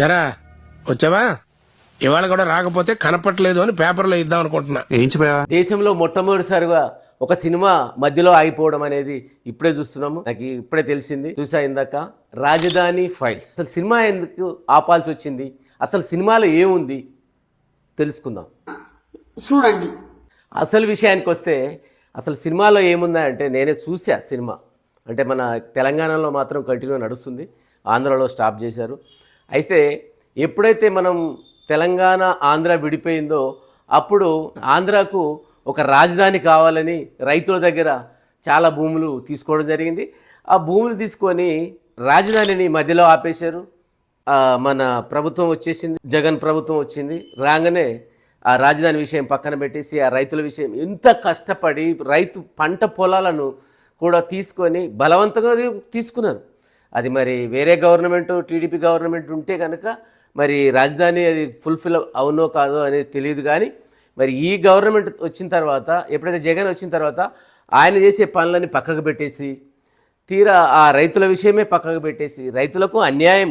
ఎరా వచ్చావా? ఇవాళ కూడా రాకపోతే కనపట్లేదు అని పేపర్లో ఇద్దాం అనుకుంటున్నా. ఏంచిపోయావా దేశంలో మొట్టమొదటిసారిగా ఒక సినిమా మధ్యలో ఆగిపోవడం అనేది ఇప్పుడే చూస్తున్నాము. నాకు ఇప్పుడే తెలిసింది. చూసా ఇందాక రాజధాని ఫైల్స్. అసలు సినిమా ఎందుకు ఆపాల్సి వచ్చింది? అసలు సినిమాలో ఏముంది? తెలుసుకుందాం. చూడండి. అసలు విషయానికి వస్తే అసలు సినిమాలో ఏముందా అంటే నేనే చూసా సినిమా. అంటే మన తెలంగాణలో మాత్రం కంటిన్యూ నడుస్తుంది. ఆంధ్రలో స్టాప్ చేశారు. అయితే ఎప్పుడైతే మనం తెలంగాణ ఆంధ్ర విడిపోయిందో అప్పుడు ఆంధ్రాకు ఒక రాజధాని కావాలని రైతుల దగ్గర చాలా భూములు తీసుకోవడం జరిగింది. ఆ భూములు తీసుకొని రాజధానిని మధ్యలో ఆపేశారు. మన ప్రభుత్వం వచ్చేసింది జగన్ ప్రభుత్వం వచ్చింది. రాగానే ఆ రాజధాని విషయం పక్కన పెట్టేసి ఆ రైతుల విషయం ఎంత కష్టపడి రైతు పంట పొలాలను కూడా తీసుకొని బలవంతంగా తీసుకున్నారు. అది మరి వేరే గవర్నమెంట్ టీడీపీ గవర్నమెంట్ ఉంటే కనుక మరి రాజధాని అది ఫుల్ఫిల్ అవునో కాదో అనేది తెలియదు కానీ మరి ఈ గవర్నమెంట్ వచ్చిన తర్వాత ఎప్పుడైతే జగన్ వచ్చిన తర్వాత ఆయన చేసే పనులని పక్కకు పెట్టేసి తీరా ఆ రైతుల విషయమే పక్కకు పెట్టేసి రైతులకు అన్యాయం.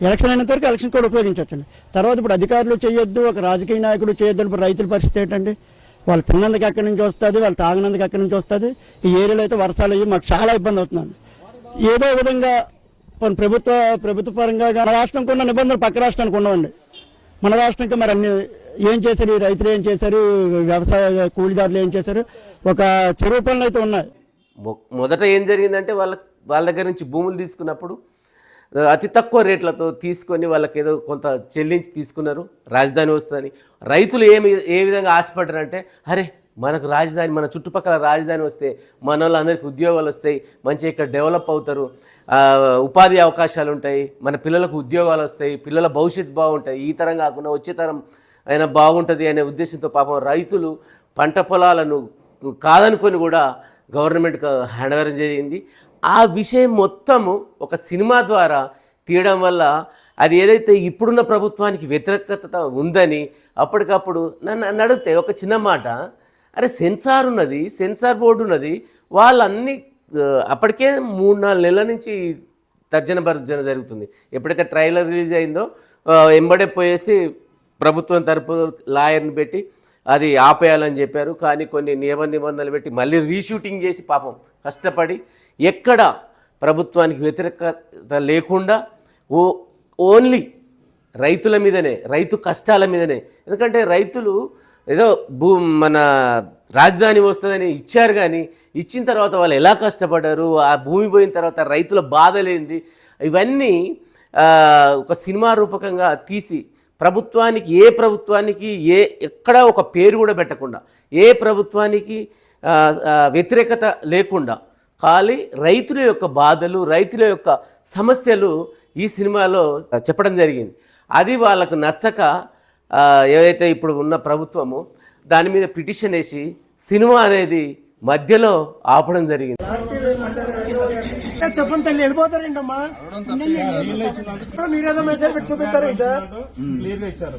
ఎలక్షన్ అయినంత వరకు ఎలక్షన్ కూడా ఉపయోగించవచ్చండి. తర్వాత ఇప్పుడు అధికారులు చేయొద్దు ఒక రాజకీయ నాయకుడు చేయొద్దు ఇప్పుడు రైతుల పరిస్థితి ఏంటండి? వాళ్ళు తిన్నందుకు ఎక్కడి నుంచి వస్తుంది వాళ్ళు తాగినందుకు ఎక్కడి నుంచి వస్తుంది? ఈ ఏరియాలో అయితే వర్షాలు అయ్యి మాకు చాలా ఇబ్బంది అవుతుందండి ఏదో విధంగా మన ప్రభుత్వ ప్రభుత్వ పరంగా మన రాష్ట్రంకి ఉన్న నిబంధనలు పక్క రాష్ట్రానికి ఉండవండి. మన రాష్ట్రంకి మరి అన్ని ఏం చేశారు? ఈ రైతులు ఏం చేశారు? వ్యవసాయ కూలిదారులు ఏం చేశారు? ఒక చెరువు పనులు అయితే ఉన్నాయి. మొ- మొదట ఏం జరిగిందంటే వాళ్ళ వాళ్ళ దగ్గర నుంచి భూములు తీసుకున్నప్పుడు అతి తక్కువ రేట్లతో తీసుకొని వాళ్ళకి ఏదో కొంత చెల్లించి తీసుకున్నారు. రాజధాని వస్తుందని. రైతులు ఏమి ఏ విధంగా ఆశపడ్డారంటే అరే మనకు రాజధాని మన చుట్టుపక్కల రాజధాని వస్తే మన వాళ్ళందరికీ ఉద్యోగాలు వస్తాయి మంచిగా ఇక్కడ డెవలప్ అవుతారు. ఉపాధి అవకాశాలు ఉంటాయి మన పిల్లలకు ఉద్యోగాలు వస్తాయి పిల్లల భవిష్యత్తు బాగుంటాయి. ఈ తరం కాకుండా వచ్చే తరం అయినా బాగుంటుంది అనే ఉద్దేశంతో పాపం రైతులు పంట పొలాలను కాదనుకొని కూడా గవర్నమెంట్ హ్యాండ్ ఓవర్ జరిగింది. ఆ విషయం మొత్తము ఒక సినిమా ద్వారా తీయడం వల్ల అది ఏదైతే ఇప్పుడున్న ప్రభుత్వానికి వ్యతిరేకత ఉందని అప్పటికప్పుడు నన్ను నన్ను అడిగితే ఒక చిన్న మాట అరే సెన్సార్ ఉన్నది సెన్సార్ బోర్డు ఉన్నది వాళ్ళన్ని అప్పటికే మూడు నాలుగు నెలల నుంచి తర్జన భర్జన జరుగుతుంది. ఎప్పుడైతే ట్రైలర్ రిలీజ్ అయిందో ఎంబడే పోయేసి ప్రభుత్వం తరపు లాయర్ని పెట్టి అది ఆపేయాలని చెప్పారు. కానీ కొన్ని నియమ నిబంధనలు పెట్టి మళ్ళీ రీషూటింగ్ చేసి పాపం కష్టపడి ఎక్కడ ప్రభుత్వానికి వ్యతిరేకత లేకుండా ఓ ఓన్లీ రైతుల మీదనే రైతు కష్టాల మీదనే. ఎందుకంటే రైతులు ఏదో భూ మన రాజధాని వస్తుందని ఇచ్చారు కానీ ఇచ్చిన తర్వాత వాళ్ళు ఎలా కష్టపడ్డారు? ఆ భూమి పోయిన తర్వాత రైతుల బాధలేంది? ఇవన్నీ ఒక సినిమా రూపకంగా తీసి ప్రభుత్వానికి ఏ ప్రభుత్వానికి ఏ ఎక్కడ ఒక పేరు కూడా పెట్టకుండా ఏ ప్రభుత్వానికి వ్యతిరేకత లేకుండా ఖాళీ రైతుల యొక్క బాధలు రైతుల యొక్క సమస్యలు ఈ సినిమాలో చెప్పడం జరిగింది. అది వాళ్ళకు నచ్చక ఏదైతే ఇప్పుడు ఉన్న ప్రభుత్వము దాని మీద పిటిషన్ వేసి సినిమా అనేది మధ్యలో ఆపడం జరిగింది. చెప్పండి తల్లి వెళ్ళిపోతారేంటమ్మా? మీరేదో మెసేజ్ పెట్టి చూపిస్తారేంటి సార్ క్లియర్గా ఇచ్చారు.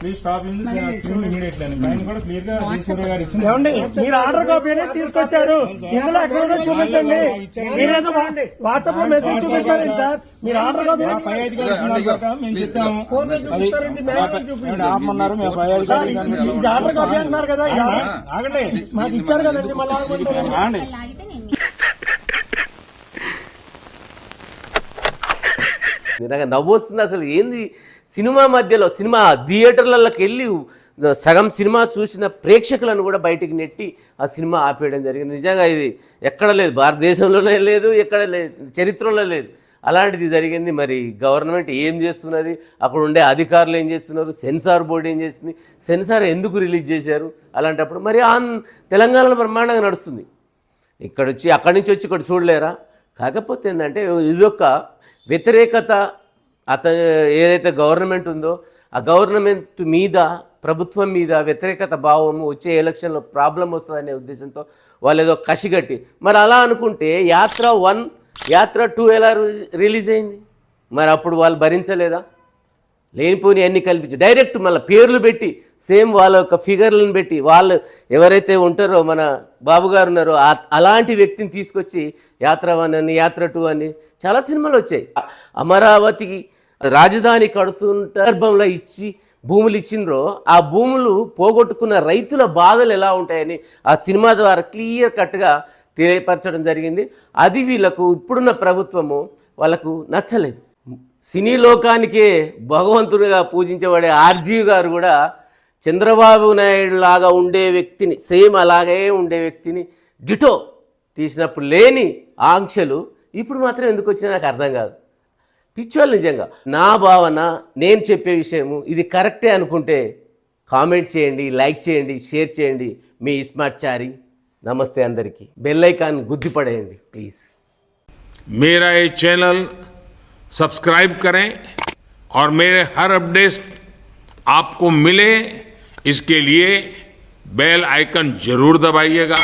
Please stop in screen immediately అని. పైన కూడా క్లియర్గా ఈశ్వర్ గారు ఇచ్చింది ఏమండి మీరు ఆర్డర్ కాపీ అనేది తీసుకొచ్చారు. ఇందులో ఎక్కడో చూపించండి. మీరేదో వాట్సాప్లో మెసేజ్ చూపిస్తారేంటి సార్? మీరు ఆర్డర్ కాపీ చూపిస్తారండి, ఇది- ఆర్డర్ కాపీ అంటున్నారు కదా మాకు ఇచ్చారు కదండి మళ్ళీ నిజంగా నవ్వు వస్తుంది అసలు. ఏంది? సినిమా మధ్యలో సినిమా థియేటర్లకి వెళ్ళి సగం సినిమా చూసిన ప్రేక్షకులను కూడా బయటికి నెట్టి ఆ సినిమా ఆపేయడం జరిగింది. నిజంగా ఇది ఎక్కడ లేదు. భారతదేశంలోనే లేదు ఎక్కడ లేదు చరిత్రలో లేదు. అలాంటిది జరిగింది. మరి గవర్నమెంట్ ఏం చేస్తున్నది? అక్కడ ఉండే అధికారులు ఏం చేస్తున్నారు? సెన్సార్ బోర్డు ఏం చేస్తుంది సెన్సార్ ఎందుకు రిలీజ్ చేశారు? అలాంటప్పుడు మరి ఆన్ తెలంగాణలో బ్రహ్మాండంగా నడుస్తుంది. ఇక్కడ వచ్చి అక్కడి నుంచి వచ్చి ఇక్కడ చూడలేరా? కాకపోతే ఏంటంటే ఇదొక వ్యతిరేకత అత ఏదైతే గవర్నమెంట్ ఉందో ఆ గవర్నమెంట్ మీద ప్రభుత్వం మీద వ్యతిరేకత భావము వచ్చే ఎలక్షన్లో ప్రాబ్లం వస్తుందనే ఉద్దేశంతో వాళ్ళు ఏదో కసిగట్టి మరి అలా అనుకుంటే యాత్ర వన్ యాత్ర టూ ఎలా రి- రిలీజ్ అయింది? మరి అప్పుడు వాళ్ళు భరించలేదా? లేనిపోని అన్ని కల్పించి డైరెక్ట్ మళ్ళీ పేర్లు పెట్టి సేమ్ వాళ్ళ యొక్క ఫిగర్లను పెట్టి వాళ్ళు ఎవరైతే ఉంటారో మన బాబు గారు ఉన్నారో అలాంటి వ్యక్తిని తీసుకొచ్చి యాత్ర వన్ అని యాత్ర టూ అని చాలా సినిమాలు వచ్చాయి. అమరావతికి రాజధాని కడుతున్న సందర్భంలో ఇచ్చి భూములు ఇచ్చిండ్రో ఆ భూములు పోగొట్టుకున్న రైతుల బాధలు ఎలా ఉంటాయని ఆ సినిమా ద్వారా క్లియర్ కట్గా తెలియపరచడం జరిగింది. అది వీళ్ళకు ఇప్పుడున్న ప్రభుత్వము వాళ్ళకు నచ్చలేదు. సినీ లోకానికే భగవంతుడిగా పూజించబడే ఆర్జీవి గారు కూడా చంద్రబాబు నాయుడు లాగా ఉండే వ్యక్తిని సేమ్ అలాగే ఉండే వ్యక్తిని డిటో తీసినప్పుడు లేని ఆంక్షలు ఇప్పుడు మాత్రం ఎందుకు వచ్చినా నాకు అర్థం కాదు పిచ్చోళ్ళు నిజంగా నా భావన నేను చెప్పే విషయము ఇది కరెక్టే అనుకుంటే కామెంట్ చేయండి లైక్ చేయండి షేర్ చేయండి మీ స్మార్ట్ చారి నమస్తే అందరికీ బెల్ ఐకాన్ గుద్దిపడేయండి ప్లీజ్ मेरा ये चैनल सब्सक्राइब करें और मेरे हर अपडेट आपको मिले इसके लिए बेल आइकन ज़रूर दबाइएगा।